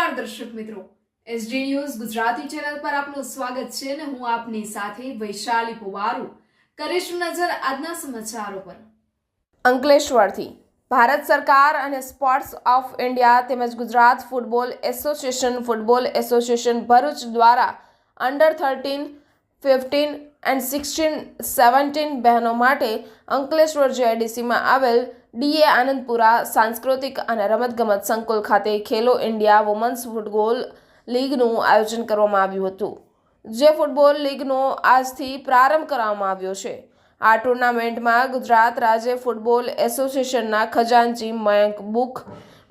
નમસ્કાર દર્શક મિત્રો. એસડી ન્યૂઝ ગુજરાતી ચેનલ પર આપનું સ્વાગત છે અને હું આપની સાથે વૈશાલી પુવારુ. કરીશું નજર આજના સમાચારો પર. અંકલેશ્વરથી ભારત સરકાર અને સ્પોર્ટ્સ ઓફ ઇન્ડિયા તેમજ Gujarat football association football association Bharuch દ્વારા under thirteen fifteen and sixteen seventeen બહેનો માટે અંકલેશ્વર જેઆઈડીસીમાં આવેલ ડીએ આનંદપુરા સાંસ્કૃતિક અને રમતગમત સંકુલ ખાતે ખેલો ઇન્ડિયા વુમન્સ ફૂટબોલ લીગનું આયોજન કરવામાં આવ્યું હતું, જે ફૂટબોલ લીગનો આજથી પ્રારંભ કરવામાં આવ્યો છે. આ ટુર્નામેન્ટમાં ગુજરાત રાજ્ય ફૂટબોલ એસોસિએશનના ખજાનચી મયંક બુક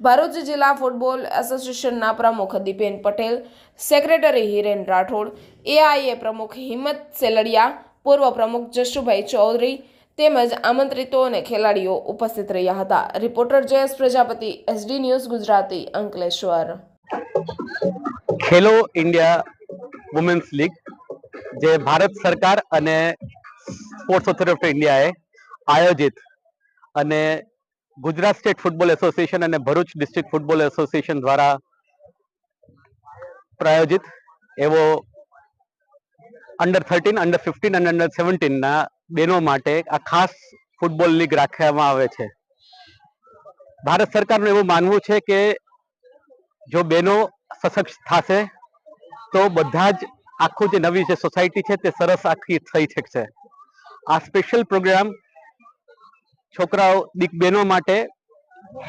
ભરૂચ જિલ્લા ફૂટબોલ એસોસિએશનના પ્રમુખ દીપેન પટેલ, સેક્રેટરી હિરેન રાઠોડ, એઆઈએ પ્રમુખ હિંમત સેલડિયા, પૂર્વ પ્રમુખ જશુભાઈ ચૌધરી તેમજ આમંત્રિતો અને ખેલાડીઓ ઉપસ્થિત રહ્યા હતા. Reporter Jayesh Prajapati, SD news Gujarati, Ankleshwar. Khelo India women's league, જે ભારત સરકાર અને સ્પોર્ટ્સ ઓથોરિટી ઓફ ઇન્ડિયાએ આયોજિત અને ગુજરાત સ્ટેટ ફૂટબોલ એસોસિએશન અને ભરૂચ ડિસ્ટ્રિક્ટ ફૂટબોલ એસોસિએશન દ્વારા પ્રાયોજિત એવો અંડર થર્ટીન અંડર ફિફ્ટીન અને અંડર સેવન્ટીનના બહેનો માટે આ ખાસ ફૂટબોલ લીગ રાખવામાં આવે છે. ભારત સરકારનું એવું માનવું છે કે જો બહેનો સશક્ત થશે, તો બધા જ આખું જે નવી જે સોસાયટી છે તે સરસ આખી થઈ શકશે. આ સ્પેશિયલ પ્રોગ્રામ છોકરાઓ, દીક બહેનો માટે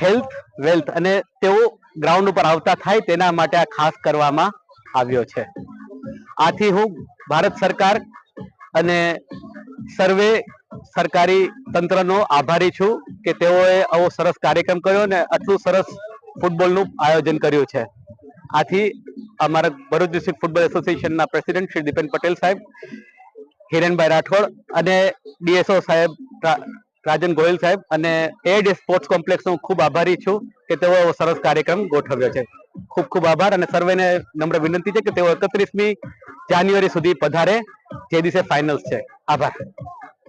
હેલ્થ વેલ્થ અને તેઓ ગ્રાઉન્ડ ઉપર આવતા થાય તેના માટે આ ખાસ કરવામાં આવ્યો છે. આથી હું ભારત સરકાર અને સર્વે સરકારી તંત્રનો આભારી છું કે તેઓએ આવો સરસ કાર્યક્રમ કર્યો અને આટલું સરસ ફૂટબોલનું આયોજન કર્યું છે. આથી અમારા ભરૂચ ડિસ્ટ્રિક્ટ ફૂટબોલ એસોસિએશનના પ્રેસિડેન્ટ શ્રી દીપેન પટેલ સાહેબ, હિરેનભાઈ રાઠોડ અને ડીએસઓ સાહેબ રાજન ગોયલ સાહેબ અને એડ સ્પોર્ટ્સ કોમ્પ્લેક્સનો ખૂબ આભારી છું કે તેઓ આવો સરસ કાર્યક્રમ ગોઠવ્યો છે. ખૂબ ખૂબ આભાર અને સર્વેને નમ્ર વિનંતી છે કે તેઓ એકત્રીસમી જાન્યુઆરી સુધી પધારે. જે દિવસે ફાઇનલ છે. આભાર.